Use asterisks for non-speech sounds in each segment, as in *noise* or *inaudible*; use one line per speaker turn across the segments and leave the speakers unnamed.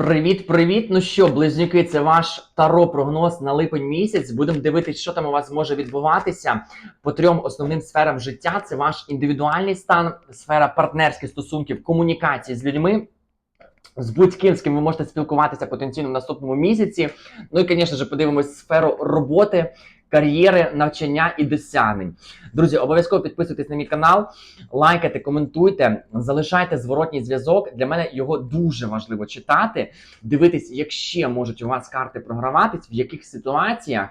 Привіт-привіт! Ну що, близнюки, це ваш таро-прогноз на липень місяць. Будемо дивитися, що там у вас може відбуватися по трьом основним сферам життя. Це ваш індивідуальний стан, сфера партнерських стосунків, комунікації з людьми. З будь-ким, з ким ви можете спілкуватися потенційно в наступному місяці. Ну і, звісно ж, подивимось сферу роботи, кар'єри, навчання і досягнень. Друзі, обов'язково підписуйтесь на мій канал, лайкайте, коментуйте, залишайте зворотній зв'язок. Для мене його дуже важливо читати, дивитись, як ще можуть у вас карти програватись, в яких ситуаціях.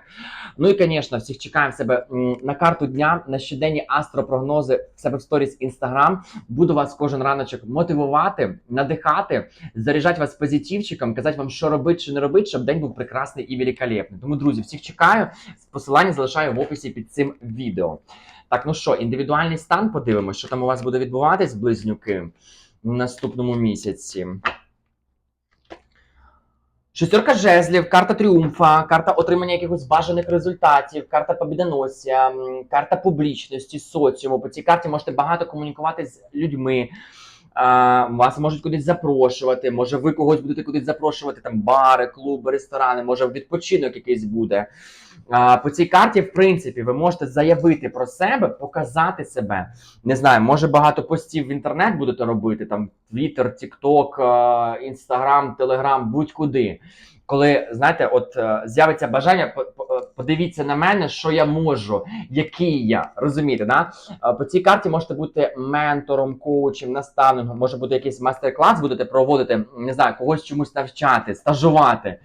Ну і, звісно, всіх чекаємо в себе на карту дня, на щоденні астропрогнози в себе в сторіс Інстаграм. Буду вас кожен раночок мотивувати, надихати, заряджати вас позитивчиком, казати вам, що робити, що не робити, щоб день був прекрасний і великолепний. Тому, друзі, всіх чекаю. Посилання залишаю в описі під цим відео. Так, ну що, індивідуальний стан подивимось, що там у вас буде відбуватись, близнюки, в наступному місяці. Шестерка жезлів, карта тріумфа, карта отримання якихось бажаних результатів, карта побідоносця, карта публічності, соціуму. По цій карті можете багато комунікувати з людьми. А, вас можуть кудись запрошувати, може ви когось будете кудись запрошувати, там бари, клуби, ресторани, може відпочинок якийсь буде. А, по цій карті, в принципі, ви можете заявити про себе, показати себе. Не знаю, може багато постів в інтернет будете робити, там TikTok, е, Instagram, Telegram, будь-куди. Коли знаєте, от е, з'явиться бажання, подивіться на мене, що я можу, який я. Розумієте, да? По цій карті можете бути ментором, коучем, наставником, може бути якийсь майстер-клас, будете проводити, не знаю, когось чомусь навчати, стажувати.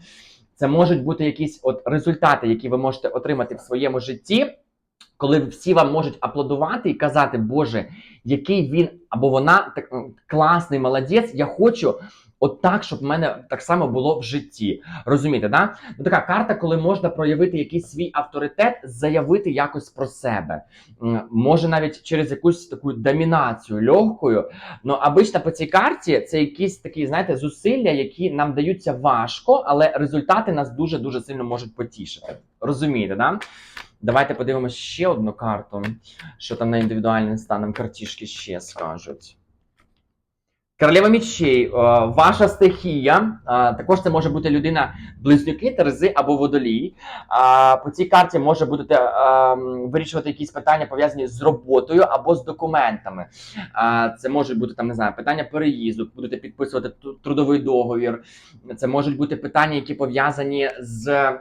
Це можуть бути якісь от результати, які ви можете отримати в своєму житті, коли всі вам можуть аплодувати і казати, Боже, який він або вона так класний молодець, я хочу. От так, щоб в мене так само було в житті. Розумієте, да? Ну, така карта, коли можна проявити якийсь свій авторитет, заявити якось про себе. Може навіть через якусь таку домінацію легкою. Ну, обично по цій карті це якісь такі, знаєте, зусилля, які нам даються важко, але результати нас дуже-дуже сильно можуть потішити. Розумієте, да? Давайте подивимося ще одну карту, що там на індивідуальним станом картішки ще скажуть. Королева мічей, е, ваша стихія. е, Також це може бути людина близнюки, терези або водолій. По цій карті може будете вирішувати якісь питання пов'язані з роботою або з документами. Це можуть бути там, не знаю, питання переїзду, будете підписувати трудовий договір. Це можуть бути питання, які пов'язані з.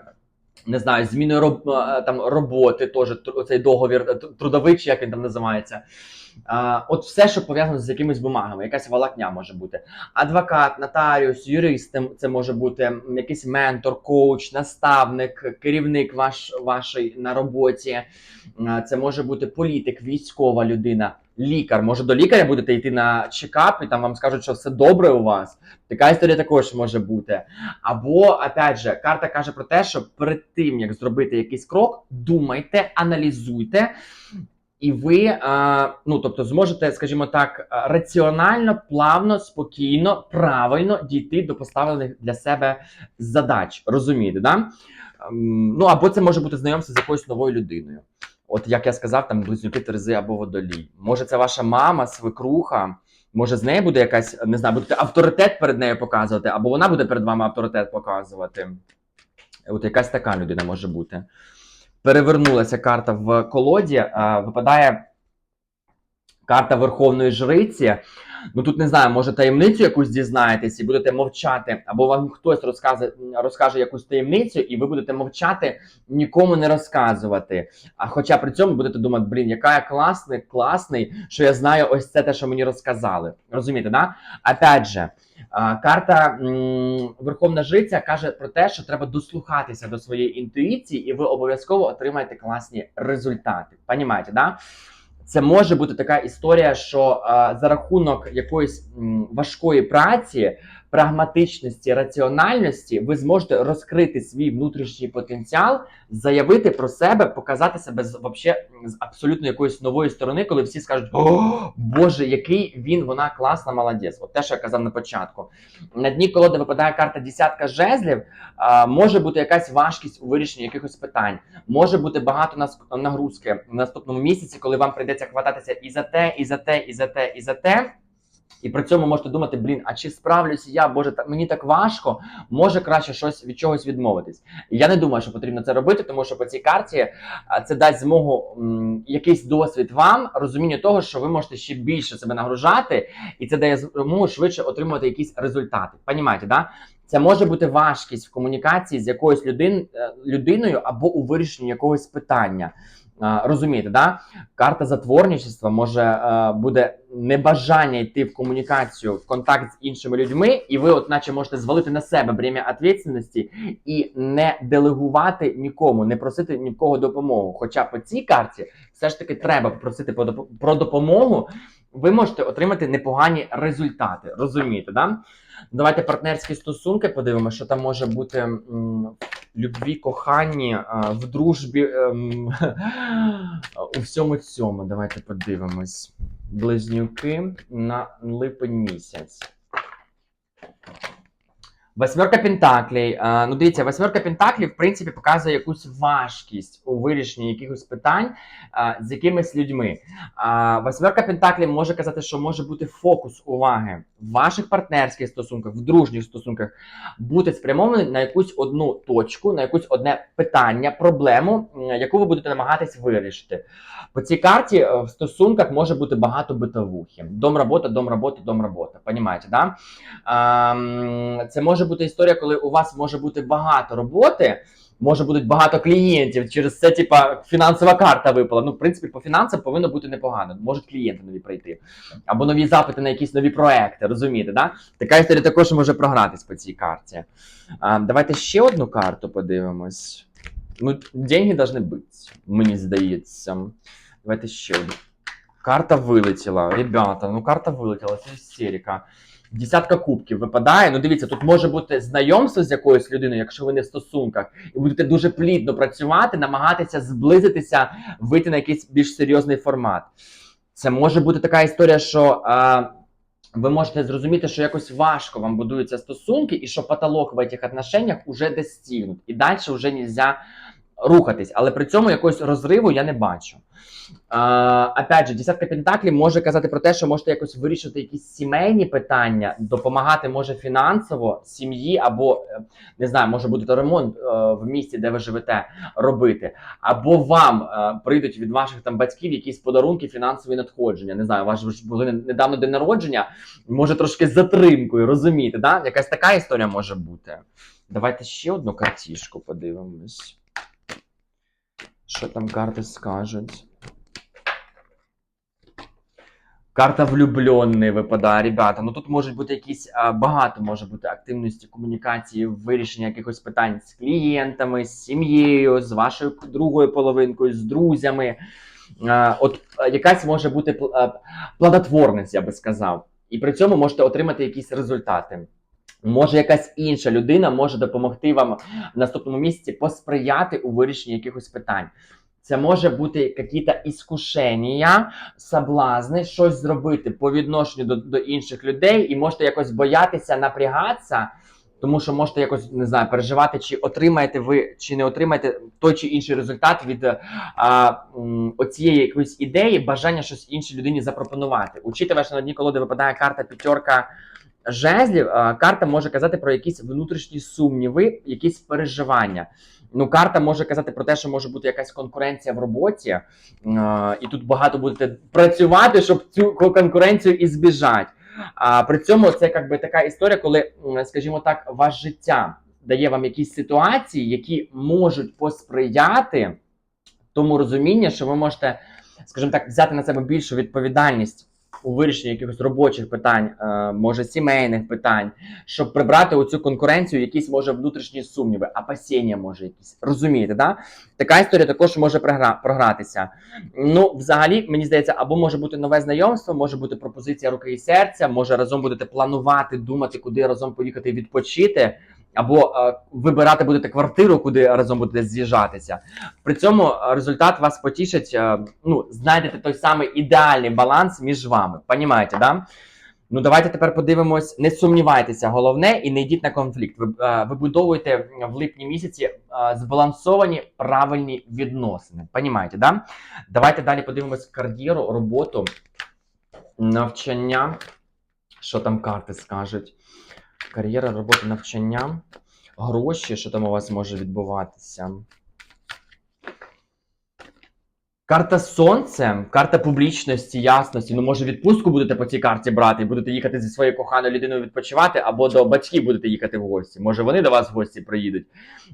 Не знаю, зміною роб, е, там роботи, теж цей договір е, трудовий, чи як він там називається. А, от все, що пов'язано з якимись бумагами, якась волокня може бути. Адвокат, нотаріус, юрист, це може бути якийсь ментор, коуч, наставник, керівник ваш, вашої на роботі. Це може бути політик, військова людина, лікар. Може, до лікаря будете йти на чекап, і там вам скажуть, що все добре у вас. Така історія також може бути. Або, опять же, карта каже про те, що перед тим як зробити якийсь крок, думайте, аналізуйте. І ви, ну тобто, зможете, скажімо так, раціонально, плавно, спокійно, правильно дійти до поставлених для себе задач. Розумієте, да? Ем, Ну або це може бути знайомство з якоюсь новою людиною. От як я сказав, там близнюки Терези або водолій. Може, це ваша мама, свекруха. Може, з нею буде якась, не знаю, будете авторитет перед нею показувати, або вона буде перед вами авторитет показувати. От якась така людина може бути перевернулася карта в колоді, випадає карта Верховної Жриці. Ну тут не знаю, може таємницю якусь дізнаєтесь і будете мовчати, або вам хтось розкаже, розкаже якусь таємницю, і ви будете мовчати, нікому не розказувати. А хоча при цьому будете думати, блін, яка я класний, класний, що я знаю ось це те, що мені розказали. Розумієте, да? Опять же, карта Верховна Жриця каже про те, що треба дослухатися до своєї інтуїції, і ви обов'язково отримаєте класні результати. Понімаєте, да? Це може бути така історія, що а, за рахунок якоїсь важкої праці, прагматичності, раціональності, ви зможете розкрити свій внутрішній потенціал, заявити про себе, показати себе з вообще з абсолютно якоїсь нової сторони, коли всі скажуть: О, Боже, який він, вона класна, молодець. От те, що я казав на початку. На дні колоди випадає карта десятка жезлів. Може бути якась важкість у вирішенні якихось питань. Може бути багато нагрузки в наступному місяці, коли вам прийдеться хвататися і за те, і за те, і за те, і за те. І при цьому можете думати, блін, а чи справлюся я, боже, та, мені так важко, може краще щось від чогось відмовитись. Я не думаю, що потрібно це робити, тому що по цій карті це дасть змогу м, якийсь досвід вам, розуміння того, що ви можете ще більше себе нагружати, і це дає змогу швидше отримувати якісь результати. Понімаєте, да? Це може бути важкість в комунікації з якоюсь людин, е, людиною або у вирішенні якогось питання. Розумієте, да? Карта затворничества може е, буде небажання йти в комунікацію, в контакт з іншими людьми, і ви, от, наче, можете звалити на себе бремя відповідальності і не делегувати нікому, не просити ні в кого допомогу. Хоча по цій карті все ж таки треба попросити про допомогу. Ви можете отримати непогані результати. Розумієте, да? Давайте партнерські стосунки подивимося, що там може бути в любві, коханні, в дружбі, ем, *laughs* у всьому цьому. Давайте подивимось. Близнюки на липень місяць. Восьмерка Пентаклей. Ну, дивіться, восьмерка Пентаклів, в принципі, показує якусь важкість у вирішенні якихось питань з якимись людьми. Восьмерка Пентаклів може казати, що може бути фокус уваги в ваших партнерських стосунках, в дружніх стосунках, бути спрямований на якусь одну точку, на якусь одне питання, проблему, яку ви будете намагатись вирішити. По цій карті е, в стосунках може бути багато битовухи. Дом робота, дом робота, дом робота. Понімаєте, да? Це може бути історія, коли у вас може бути багато роботи. Може бути багато клієнтів, через це, типа, фінансова карта випала. Ну, в принципі, по фінансам повинно бути непогано. Можуть клієнти нові прийти. Або нові запити на якісь нові проекти, розумієте, да? Така історія також може програтись по цій карті. А, давайте ще одну карту подивимось. Ну, деньги должны бути, мені здається. Давайте ще одну. Карта вилетіла. Ребята, ну карта вилетіла, це істерика. Десятка кубків випадає. Ну, дивіться, тут може бути знайомство з якоюсь людиною, якщо ви не в стосунках, і будете дуже плідно працювати, намагатися зблизитися, вийти на якийсь більш серйозний формат. Це може бути така історія, що а, ви можете зрозуміти, що якось важко вам будуються стосунки, і що потолок в цих отношениях уже достигнут, і далі вже нельзя рухатись. Але при цьому якогось розриву я не бачу. А, опять же, десятка пентаклів може казати про те, що можете якось вирішити якісь сімейні питання, допомагати може фінансово сім'ї, або е, не знаю, може бути ремонт е, в місті, де ви живете, робити, або вам е, прийдуть від ваших там батьків якісь подарунки, фінансові надходження. Не знаю, у вас були недавно день народження, може трошки з затримкою, розумієте, да? Якась така історія може бути. Давайте ще одну картішку подивимось. Що там карти скажуть? Карта влюблений випадає, ребята. Ну тут можуть бути якісь багато може бути активності комунікації, вирішення якихось питань з клієнтами, з сім'єю, з вашою другою половинкою, з друзями. От якась може бути пл- плодотворність, я би сказав. І при цьому можете отримати якісь результати. Може, якась інша людина може допомогти вам в наступному місяці посприяти у вирішенні якихось питань. Це може бути якісь іскушення, соблазни, щось зробити по відношенню до, до інших людей, і можете якось боятися напрягатися, тому що можете якось не знаю, переживати, чи отримаєте ви, чи не отримаєте той чи інший результат від а, оцієї якоїсь ідеї, бажання щось іншій людині запропонувати. Учитывая, що на дні колоди випадає карта п'ятерка жезлів, карта може казати про якісь внутрішні сумніви, якісь переживання. Ну, карта може казати про те, що може бути якась конкуренція в роботі, і тут багато будете працювати, щоб цю конкуренцію і збіжати. А при цьому це якби така історія, коли, скажімо так, ваше життя дає вам якісь ситуації, які можуть посприяти тому розумінню, що ви можете, скажімо так, взяти на себе більшу відповідальність у вирішенні якихось робочих питань, е, може сімейних питань, щоб прибрати оцю конкуренцію, якісь може внутрішні сумніви, опасіння може якісь. Розумієте, да? Така історія також може програтися. Ну, взагалі, мені здається, або може бути нове знайомство, може бути пропозиція руки і серця, може разом будете планувати, думати, куди разом поїхати відпочити. Або е, вибирати будете квартиру, куди разом будете з'їжджатися. При цьому е, результат вас потішить. е, ну, знайдете той самий ідеальний баланс між вами. Понімаєте, да? Ну, давайте тепер подивимось. Не сумнівайтеся, головне, і не йдіть на конфлікт. Ви е, вибудовуєте в липні місяці збалансовані правильні відносини. Понімаєте, да? Давайте далі подивимось кар'єру, роботу, навчання, Що там карти скажуть? Кар'єра, робота, навчання, гроші, що там у вас може відбуватися? Карта сонце, карта публічності, ясності. Ну, може, відпустку будете по цій карті брати і будете їхати зі своєю коханою людиною відпочивати, або до батьків будете їхати в гості. Може, вони до вас в гості приїдуть.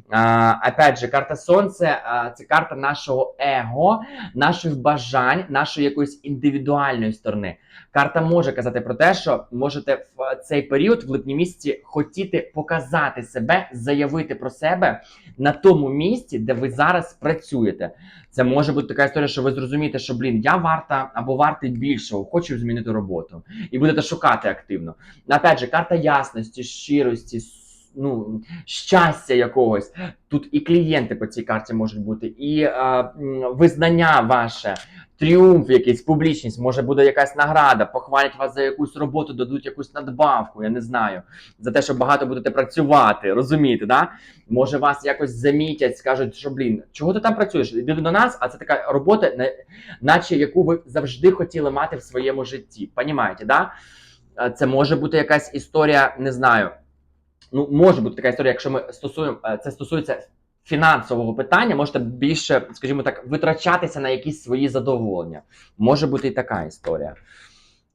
А, опять же, карта сонце це карта нашого его, наших бажань, нашої якоїсь індивідуальної сторони. Карта може казати про те, що можете в цей період, в липні місяці, хотіти показати себе, заявити про себе на тому місці, де ви зараз працюєте. Це може бути така історія, що ви зрозумієте, що блін, я варта або вартий більшого, хочу змінити роботу, і будете шукати активно. Опять же, карта ясності, щирості, ну щастя якогось. Тут і клієнти по цій карті можуть бути, і е, визнання ваше, тріумф, якийсь публічність, може буде якась награда, похвалять вас за якусь роботу, дадуть якусь надбавку, я не знаю, за те, що багато будете працювати, розумієте, да? Може вас якось замітять, скажуть, що блін, чого ти там працюєш? Іди до нас, а це така робота, наче яку ви завжди хотіли мати в своєму житті. Понімаєте, да? Е, Це може бути якась історія, не знаю. Ну, може бути така історія, якщо ми стосуємо е, це стосується фінансового питання, можете більше, скажімо так, витрачатися на якісь свої задоволення. Може бути і така історія.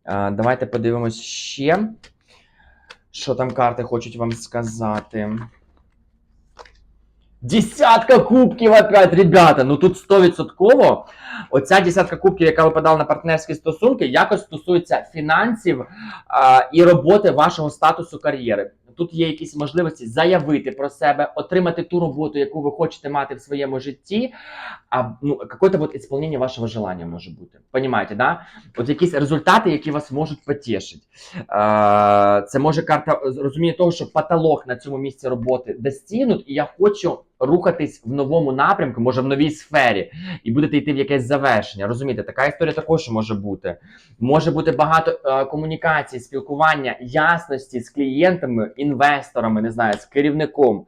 Е, Давайте подивимось ще, що там карти хочуть вам сказати. Десятка кубків опять, ребята. Ну тут 100%. Оця десятка кубків, яка випадала на партнерські стосунки, якось стосується фінансів а, і роботи вашого статусу кар'єри. Тут є якісь можливості заявити про себе, отримати ту роботу, яку ви хочете мати в своєму житті. А ну, какое-то вот исполнение вашого желания може бути. Понимаете, да? От якісь результати, які вас можуть потішити. Це може карта розуміння того, що потолок на цьому місці роботи достигнут, і я хочу рухатись в новому напрямку, може в новій сфері, і будете йти в якесь завершення. Розумієте, така історія також може бути. Може бути багато е, комунікацій, спілкування, ясності з клієнтами, інвесторами, не знаю, з керівником.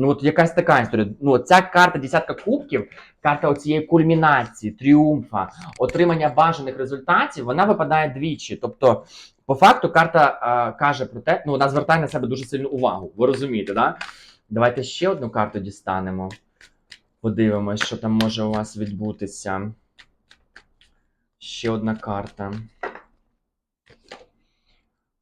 Ну, от якась така історія. Ну, ця карта десятка кубків, карта оцієї кульмінації, тріумфа, отримання бажаних результатів, вона випадає двічі. Тобто, по факту, карта е, каже про те, ну вона звертає на себе дуже сильну увагу. Ви розумієте, да? Давайте ще одну карту дістанемо. Подивимось, що там може у вас відбутися. Ще одна карта.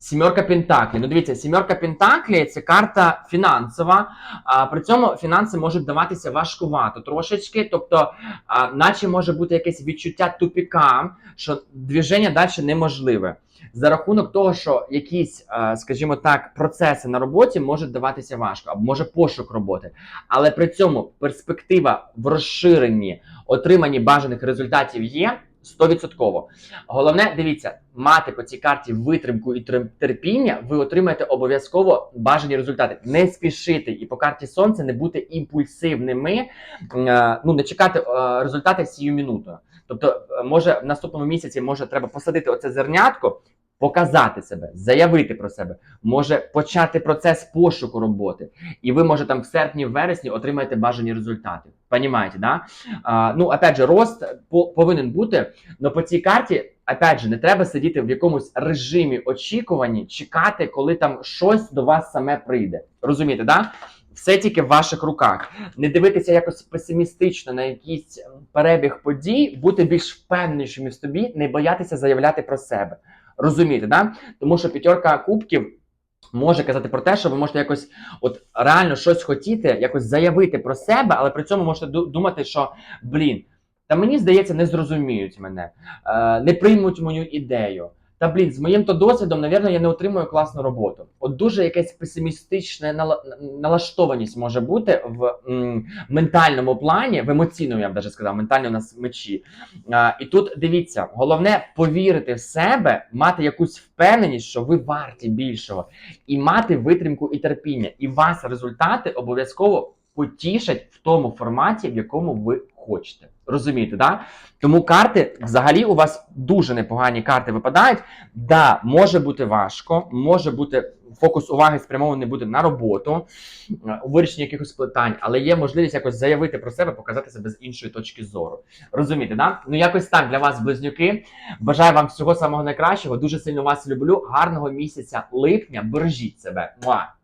Сімерка Пентаклі. Ну, дивіться, сімерка Пентаклі це карта фінансова. А при цьому фінанси можуть даватися важкувато трошечки. Тобто, а, наче може бути якесь відчуття тупіка, що движення далі неможливе. За рахунок того, що якісь, скажімо так, процеси на роботі можуть даватися важко, або може пошук роботи. Але при цьому перспектива в розширенні отриманні бажаних результатів є 100%. Головне, дивіться, мати по цій карті витримку і терпіння, ви отримаєте обов'язково бажані результати. Не спішити і по карті сонця не бути імпульсивними, е, ну не чекати е, результати сію мінуту. Тобто, е, може в наступному місяці може треба посадити оце зернятко, показати себе, заявити про себе, може почати процес пошуку роботи, і ви може там в серпні, в вересні отримаєте бажані результати. Понімаєте, да? А, ну, опять же, рост по- повинен бути, але по цій карті, опять же, не треба сидіти в якомусь режимі очікувані, чекати, коли там щось до вас саме прийде. Розумієте, да? Все тільки в ваших руках. Не дивитися якось песимістично на якийсь перебіг подій, бути більш впевненішими в собі, не боятися заявляти про себе. Розумієте, да? Тому що п'ятерка кубків може казати про те, що ви можете якось от реально щось хотіти, якось заявити про себе, але при цьому можете ду- думати, що блін, та мені здається, не зрозуміють мене, е, не приймуть мою ідею. Та блін, з моїм то досвідом, навірно, я не отримую класну роботу. От дуже якась песимістична нала- налаштованість може бути в м, ментальному плані, в емоційному, я б даже сказав, ментально у нас мечі. А, і тут дивіться, головне повірити в себе, мати якусь впевненість, що ви варті більшого, і мати витримку і терпіння. І вас результати обов'язково потішать в тому форматі, в якому ви хочете. Розумієте, да? Тому карти взагалі у вас дуже непогані карти випадають. Да, може бути важко, може бути фокус уваги спрямований буде на роботу, е, у вирішенні якихось питань, але є можливість якось заявити про себе, показати себе з іншої точки зору. Розумієте, да? Ну якось так для вас, близнюки. Бажаю вам всього самого найкращого. Дуже сильно вас люблю. Гарного місяця липня. Бережіть себе. Муа!